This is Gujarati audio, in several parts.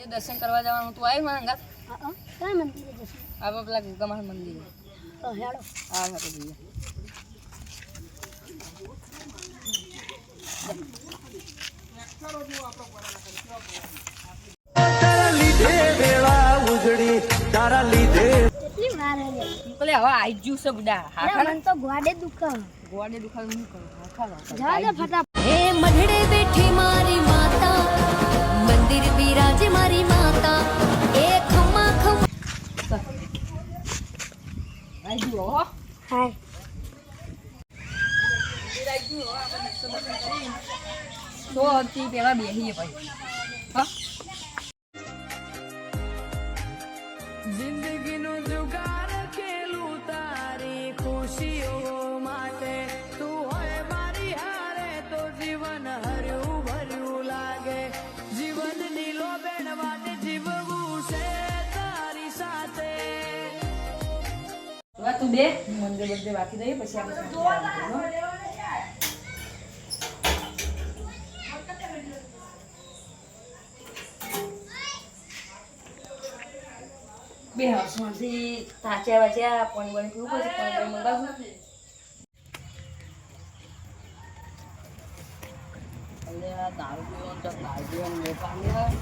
એ દર્શન કરવા જવાનું? તું આવી મારા અંગાત કયા મંદિરે જશું? આપણે પેલા ગમાણ મંદિર. તો હેડો આ હા જઈએ. તો પેલા બેસીએ પછી હા જિંદગીનું જુગાર ખેલું તારી ખુશીઓ માટે તું હોય મારી હારે તો જીવન હર્યું ભર્યું લાગે જીવન નીલો બેન માટે જીવવું છે તારી સાથે તું બે મંદિર બધે બાકી દઈએ પછી આપણે હસમાંથી તાચ્યા વાચ્યા પાણી વાણી પીવું પડશે પાણી દારૂ પીવાનું તો દારૂ પીવાનું પાણી આવે.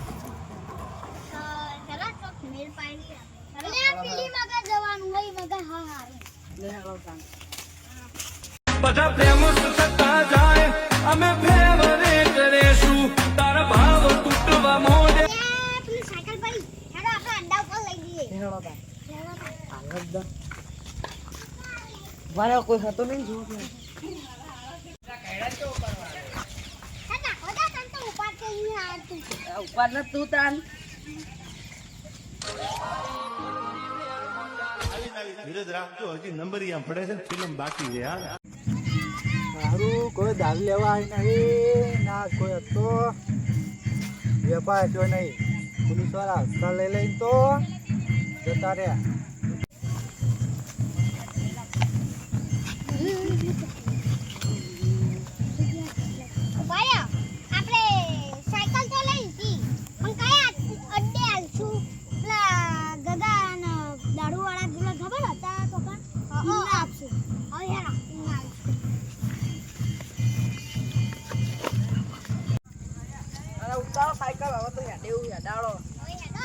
હેલા ચોક મેલ પાડી અરે આ પેલી મગા જવાનું હોય મગા હા હા લે હાલો તાણ. બધા પ્રેમ થતા જાય અમે ફેવરેટ રેશું તારા ભાવ તૂટવા મોડે પેલી સાયકલ પડી હેડો આપણે અંડા ઉપર લઈ જઈએ લે હાલો તાણ. હેડો તો. આગળ દ. મારે કોઈ હતો નહીં ઉપાડ ને તું તાન. રાખજો હજી નંબરિયા પડે છે ફિલ્મ બાકી છે સારું કોઈ દાલ લેવા આવી નહીં ના કોઈ હતો. વેપાર હતો નહીં. પોલીસવાળા હસ્તા લઈ લઈને તો. જતા રહ્યા. સાયકલ હવે સાયકલ તો હેડે હતી પણ કયા અડ્ડે આલશું પેલા ગગા અને દારૂ વાળા પેલા ખબર હતા તો પણ ઈમને આપશું હવે હેડો ઈમને આપશું અરે ઉતારો સાયકલ હવે તો હેડે એવું હેડાડો હવે હેડો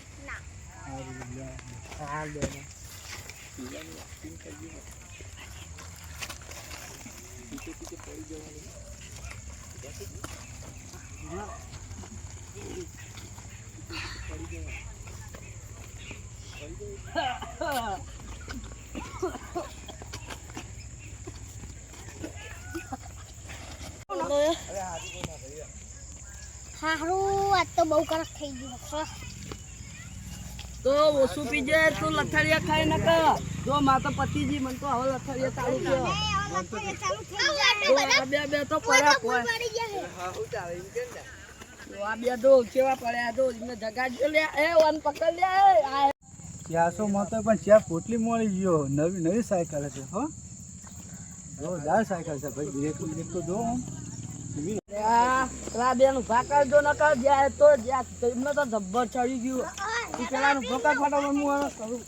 હારું. આજ તો બહુ કડક થઈ ગયું તો ઓછું પી જાય તો લથડિયા ખાઈ ન કર જો મા તો પતિજી મને તો હવે લથડિયા ચાલુ બે બે તો પડ્યા આ બે દો કેવા પડ્યા દો એમને જગાડજો લે. એ વન પકડ લે. એ, આ ચારસો માં તો પણ ચાર પોટલી મળી ગયો. નવી નવી સાયકલ છે હો. જોરદાર સાયકલ છે ભાઈ. બ્રેક બ્રેક તો જો આમ. આ બેન ઊભા કરજો ન તો જ્યાં એમને તો જબ્બર ચડી ગયું. તું પેલા નું ફોકસ હું હવે કરું?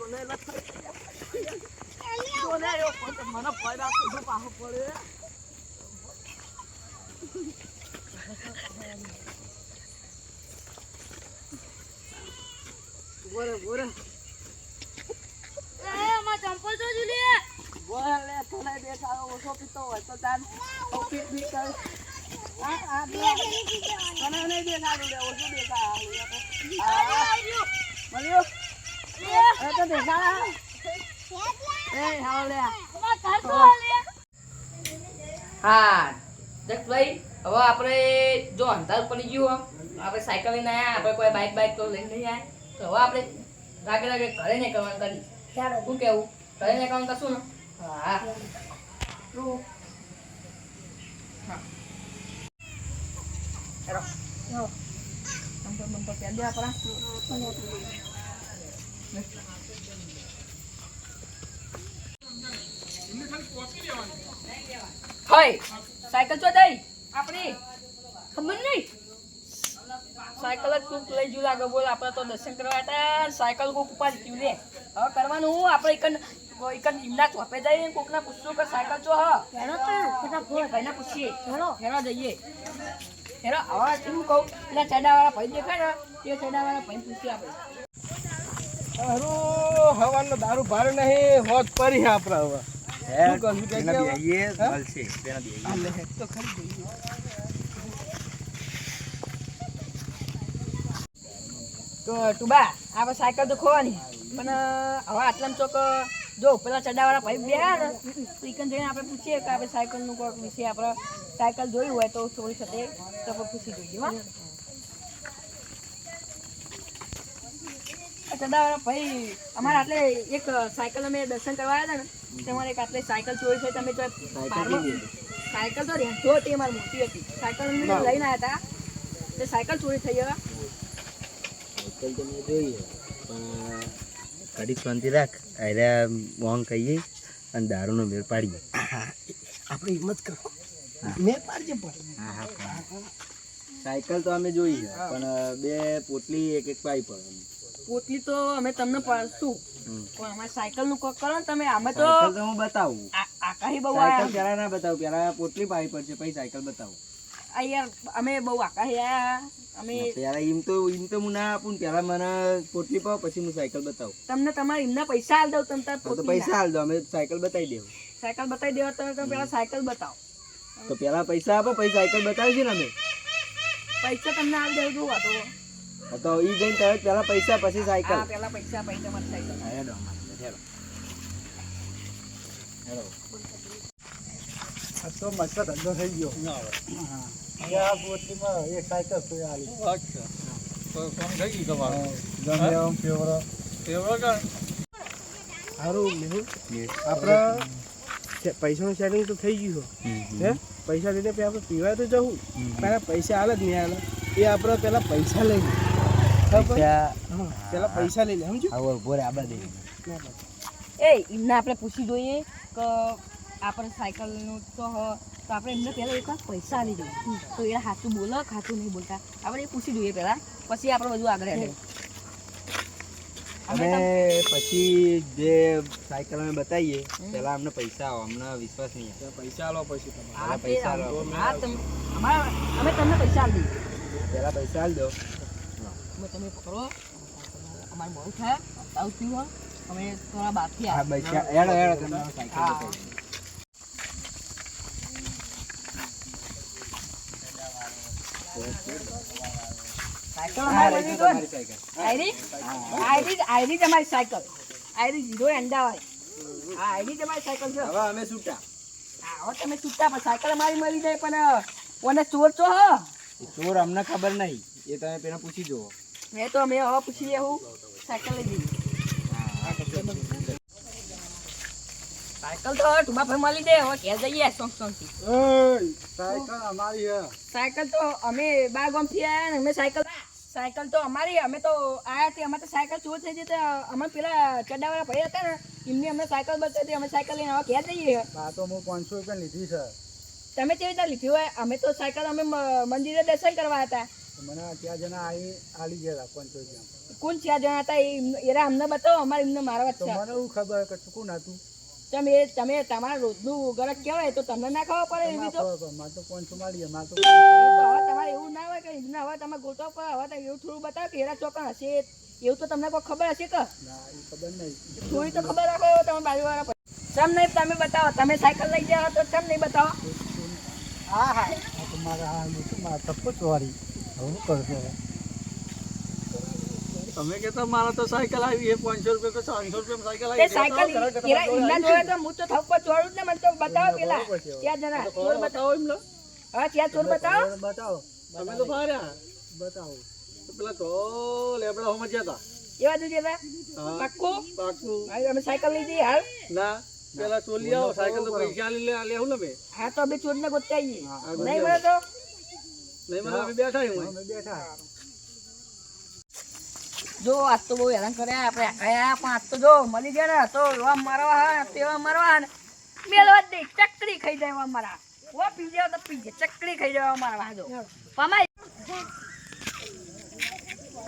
મને લથડિયા તો લે એ પોતે મને પડ્યા તો પાહો પડે. બોરે બોરે બોલે લે તને દેખાડો ઓછો પીતો હોય તો તાર પીત બી કર. આ આ બે તને નહીં દેખાડું લે ઓછું દેખાડું મળ્યું? એ તો દેખાડા. એ હાલો લે. હા. દેખ ભાઈ હવે આપણે જો અંધાર પડી ગયું આપણે સાયકલ લઈને આવ્યા આપણે કોઈ બાઇક બાઇક તો લઈને નહીં આવ્યા તો હવે આપણે રાગે રાગે ઘરે નહીં કરવાનું કરી શું કેવું ઘરે નહીં કરવાનું કશું ને? હા. હેરો. બમ્પર બમ્પર પહેરી દે આપણા હોય સાયકલ ચો દઈ આપણી. ખબર નહીં સાયકલ જ કોક લઈ જુ લાગે બોલ આપણે તો દર્શન કરવા હતા સાયકલ કોક ઉપર જીવ લે. હવે કરવાનું હું આપણે એક ચોપે જઈએ કોકના પૂછશું કે સાયકલ ચો હ. તો ભાઈને પૂછીએ. હેરો જઈએ. હેરો હવે શું કહું એના ચડાવાળા ભાઈ દેખાય ને તે ચડાવાળા ભાઈ પૂછી આપે. હવાનો દારૂ ભાર નહીં હોત પરી આપણે હવે? આ તો ખરી જઈએ. તો ટુબા આપણે સાયકલ તો ખોવાની. પણ હવે આટલા ચોક જો પેલા ચડાવાળા ભાઈ બે ને તો જઈને આપણે પૂછીએ કે આપણે સાયકલનું કોઈક વિશે આપણે સાયકલ જોયું હોય તો થોડી સાથે તો પૂછી જોઈએ હા. ચડાવાળા ભાઈ અમારે આટલે એક સાયકલ અમે દર્શન કરવા આવ્યા હતા ને તમારે એક આટલે સાયકલ ચોરી છે તમે તો સાયકલ તો રેન્ટો હતી અમારી મોટી હતી. સાયકલ અમે લઈને આવ્યા હતા. તે સાયકલ ચોરી થઈ ગયા સાયકલ તો મેં જોઈએ પણ ઘડી શાંતિ રાખ. અરે મોંગ કહીએ અને દારૂનો મેળ પાડીએ. આપણે હિંમત કરો. મેં પાડજે પણ. સાયકલ તો અમે જોઈ છે પણ બે પોટલી એક એક પાઇપ પોટલી તો અમે તમને પાડશું. પણ અમારે સાયકલનું કોક કરો ને તમે. અમે તો હું બતાવું. આ- આકાહી બહુ સાયકલ આયા. પેલા ના બતાવું પેલા પોટલી પાઇપ છે પછી સાયકલ બતાવું. આ યાર અમે બહુ આકાહી આયા. અમે પેલા એમ તો એમ તો હું ના આપું પેલા મને પોટલી પાવ પછી હું સાયકલ બતાવું. તમને તમારા એમના પૈસા આલ દઉં તમે તો પૈસા હાલ દો અમે સાયકલ બતાવી દેવું. સાયકલ બતાવી દેવા તમે તમે પેલા સાયકલ બતાવો. તો પેલા પૈસા આપો પછી સાયકલ બતાવી ને અમે. પૈસા તમને આલ દેવું જોવા તો તો ઈ જઈને તરત પેલા પૈસા પછી સાયકલ. હા પેલા પૈસા પૈસા તમારી સાયકલ. હેડો હેડો. હેડો. તો મસ્ત ધંધો થઈ ગયો. હા હવે. આ પોટલીમાં એક સાયકલ ગમે એમ ફેવરો. સારું મેહુલ આપણે પૈસાનું સેટિંગ તો થઈ ગયું હે? પૈસા લઈને પછી આપણે પીવાય તો જવું. પણ પૈસા આલે જ નહીં આલે. એ આપણે પેલા પૈસા લઈ લે. ખબર? પૈસા પેલા પૈસા લઈ લે સમજો ઊભો આબા દે. એ એમને આપણે પૂછી જોઈએ કે આપણે સાયકલનું તો હ તો આપણે એમને પહેલાં એક વાર પૈસા લઈ જોઈએ તો એ સાચું બોલો સાચું નહીં બોલતા. આપણે એ પૂછી જોઈએ પહેલાં. પછી આપણે બધું આગળ હેડે અમે પછી જે સાયકલ અમે બતાવીએ પેલા અમને પૈસા આવો અમને વિશ્વાસ નહીં. પૈસા આલો પછી તમે. પૈસા લો. હા તમે અમારા અમે તમને પૈસા આપી દઈએ. પેલા પૈસા આપી દો. તમે પકડો અમારે બહુ થાય. આવતી હોય અમે થોડા બાકી હા પૈસા એડો એડો તમે સાયકલ બતાવી ને. તમારી સાયકલ. ઝીરો એંડા વાળી હા આયરી તમારી સાયકલ છે. હવે અમે છૂટા. હા તમે છૂટા પણ સાયકલ અમારી મળી જાય પણ ઓને ચોર છો હ? ચોર અમને ખબર નહીં. એ તમે પેલા પૂછી જુઓ. મેં તો અમે હવે પૂછી લેવું સાયકલ લઈ જઈએ સાયકલ તો ટુબા ભાઈ મળી દે હવે ઘેર જઈએ સોંગ સોંગથી સાયકલ અમારી હે. સાયકલ તો અમે બાગમથી આયા ને અમે સાયકલ સાયકલ તો અમારી અમે તો આયા તે અમે તો સાયકલ ચોર થઈ જતી અમે પેલા ચડાવાળા ભાઈ હતા ને એમની અમે સાયકલ બતાવી અમે સાયકલ લઈને હવે ઘેર જઈએ. આ તો હું પાંચસો રૂપિયા લીધી છે. તમે કેવી રીતે લીધી હોય? અમે તો સાયકલ અમે મંદિરે દર્શન કરવા હતા. મને ત્યાં જણા આવી આલી ગયા પાંચસો રૂપિયા. કોણ ચાર જણા હતા એ એરા અમને બતાવો અમારે એમને મારવા મને એવું ખબર કે ચૂકું નાતું તમે તમે તમારા રોજનું ગરક કહેવાય તો તમને ના ખબર પડે એવી તો. મારે તો પાંચસો મારી મારે તો હવે તમારે એવું ના હોય કે ના હવે તમે ગોતો પર હવે તો એવું થોડું બતાવો કે એરા ચોકન હશે. એવું તો તમને કોઈ ખબર હશે કે? ના ખબર નહીં. થોડી તો ખબર રાખો તમે બાજુવાળા ચમ નહીં તમે બતાવો તમે સાયકલ લઈ જાઓ તો સમ નહીં બતાવો? હા હા. મારા હા હું મારા તપ્પો ચોરી હું કરશો તમે કેતા મારા તો સાયકલ આવી એ પાંચસો રૂપિયા કે ચારસો રૂપિયા તે સાયકલ એરા એમના જોડે તો હું તો થપ્પો ચોરું જ ને મને તો બતાવો પેલા. ત્યાં જરા ચોર બતાવો એમનો હા ત્યાં ચોર બતાવો. બતાવો. તમે તો ફાર્યા બતાવો. પેલા તો લેબડા હોમાં જતા. એવા બાજુ જતા પાક્કું? પાકું અમે સાયકલ લઈ જઈએ હાલ. ના. પેલા ચોલી આવો સાયકલ તો પૈસા લઈ લે લેવું ને બે હા તો અમે ચોર ને આવીએ. નહીં મળે તો? નહીં મળે અમે બેઠા હું બેઠા. જો આજ તો બહુ હેરાન કર્યા આપણે આયા પણ આજ તો જો મળી ગયા ને તો એવા મારવા હા તેવા મારવા ને. મેળવા દે ચકડી ખાઈ જાય એવા મારા. ઓ પી જાવ તો પી જાય ચકડી ખાઈ જાય મારા. હાજો પમાઈ.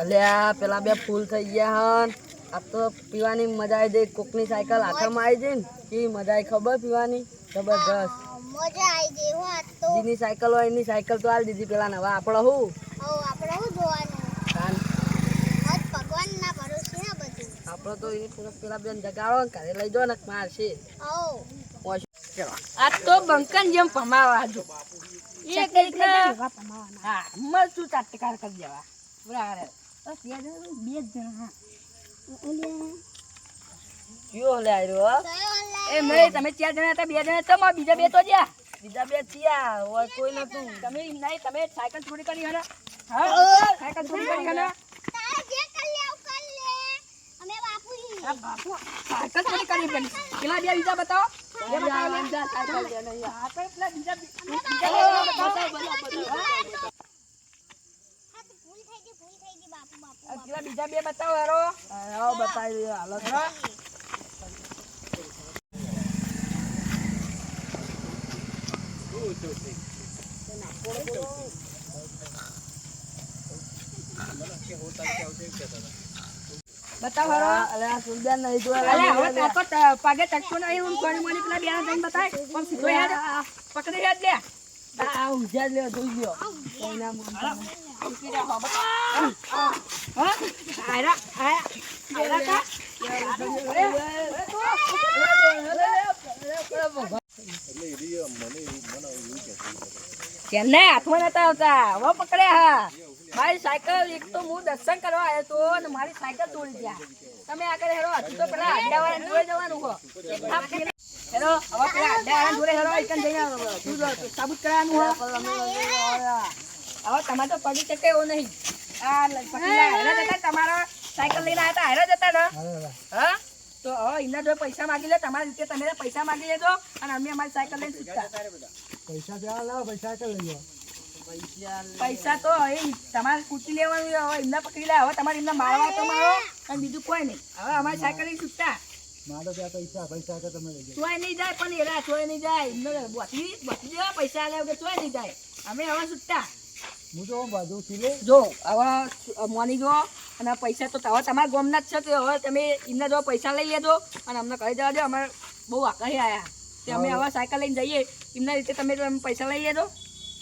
અલ્યા પેલા બે ફૂલ થઈ ગયા હન. આ તો પીવાની મજા આવી જાય. કોકની સાયકલ હાથમાં આવી જાય ને કે મજા આવી ખબર પીવાની? જબરજસ્ત. મજા આવી ગઈ હો તો. જેની સાયકલ હોય એની સાયકલ તો આલ દીધી પેલા નવા. આપણે હું હવે આપણે શું જોવાનું તાન આજ ભગવાનના ભરોસે હે બધું આપણે તો એ પેલા- બેન જગાડો ને ઘરે લઈ જાઓ ને મારશે. હો આ તો બંકન જેમ પમાવા જો એ કંઈક હા મરચું ચાટકાર કરી દેવા. બરાબર બે જણા હા. કયો લે આવ્યો એ મેં તમે ચાર જણા હતા બે જણા તમે બીજા બે તો જ્યાં. બીજા બે થયા. કોઈ નતું. તમે નહીં તમે સાયકલ છોડી કરી હા સાયકલ ચોરી કરી હને તારે જે કર લે એવું કર લે અમે બાપુજી આ બાપુ સાયકલ ચોરી કરી પેલા બે બીજા બતાવો બીજા બે બતાવો બતાવો હા તો ભૂલ થઈ ગઈ ભૂલ થઈ ગઈ બાપુ બાપુ આ બીજા બે બતાવો હેરો આવો બતાવી દો હાલો તો બતાવો હેરો અલે આ સુલદાન નહીં જોયા અલે હવે તાકો ત- પગે નહીં હું કોણી મોણી પેલા બે જઈને બતાય. પણ સીધો હેડ પકડી હેડ લે આ ઉજા લે જોઈ લ્યો. કોઈના મોઢા ઉકી રે હો બતા હા. આયરા આયરા. કા? કેને હાથમાં નતા આવતા. હવે પકડ્યા હા. મારી સાયકલ એક તો હું દર્શન કરવા આવ્યો તો અને મારી સાયકલ તોડી ગયા. તમે આગળ હેરો, હજુ તો પેલા અડ્ડાવાળા જોઈ જવાનું હો. હેરો, હવે પેલા અડ્ડાવાળા જોડે હેરો એકન જઈને સાબુત કરવાનું હો. હવે તમારે તો પડી શકે એવું નહીં. તમારા સાયકલ લઈને આવ્યા હતા હેરા જતા ને હા? તો હવે એમના જો પૈસા માગી લે, તમારી રીતે તમે પૈસા માગી લેજો અને અમે અમારી સાયકલ લઈને પૈસા પૈસા લઈ પૈસા તો હવે તમારે કૂટી લેવાનું હવે એમને પકડી લે હવે તમારે એમને મારવા તો મારો અને બીજું કોઈ નહીં. હવે અમારી સાયકલ છૂટતા. મારો ત્યાં પૈસા પૈસા તો તમે લઈ જાય નહીં જાય પણ એરા ચોય નહીં જાય. એમને બોતી બોતી દેવા પૈસા લે કે ચોય નહીં જાય. અમે હવે છૂટતા. હું તો બધું ખીલે જો હવે મોની જો અને પૈસા તો હવે તમારા ગોમના જ છે તો હવે તમે એમના જો પૈસા લઈ લેજો અને અમને કહી દેવા દો અમારે બહુ આકરી આવ્યા તે અમે હવે સાયકલ લઈને જઈએ. એમના રીતે તમે તમે પૈસા લઈ લેજો.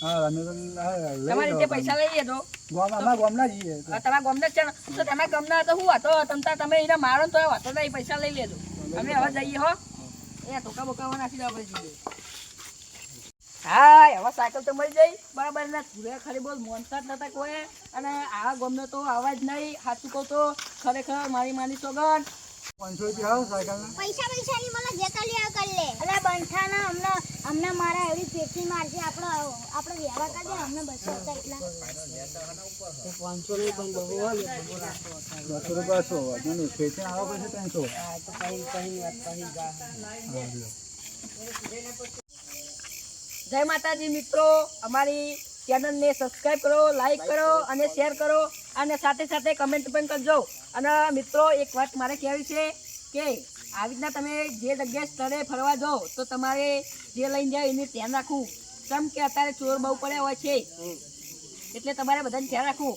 હા અમે તો હા, લઈ તમારી લો રીતે પૈસા લઈ લેજો. ગામ અમારા ગામના જઈએ તમારા ગમના છે. તો તમે ગમના તો શું હતો તમતા તમે એને મારો તો હતો નહીં પૈસા લઈ લેજો. અમે હવે જઈએ હો. એ ધોકા બોકા નાખી દેવા પછી જઈએ. હા હવે સાયકલ તો મળી જઈ બરાબર ને? ઘરે ખરી બોલ મોનતા જ નતા કોઈ. અને આ ગમને તો આવા જ નહીં. સાચું કહું તો ખરેખર મારી માની સોગન પાંચસો રૂપિયા આવો પૈસા પૈસા ની મને જે લે એવું કર લે. અરે બંઠાના અમને અમને મારા એવી ફેફસી મારશે આપણો આપણે વ્યવહાર કરજે અમને બસો હતા એટલા. પાંચસો. બસો રૂપિયા સો નહીં. ખેંચીને આવો પછી ત્રણસો? કઈ કઈ વાત કઈ જય માતાજી મિત્રો. અમારી ચેનલને સબસ્ક્રાઈબ કરો લાઈક કરો અને શેર કરો. અને સાથે સાથે કમેન્ટ પણ કરજો. અને મિત્રો એક વાત મારે કહેવી છે કે આવી રીતના તમે જે જગ્યાએ સ્થળે ફરવા જાઓ તો તમારે જે લઈને જાય એનું ધ્યાન રાખવું. કેમ કે અત્યારે ચોર બહુ પડ્યા હોય છે. એટલે તમારે બધાને ધ્યાન રાખવું.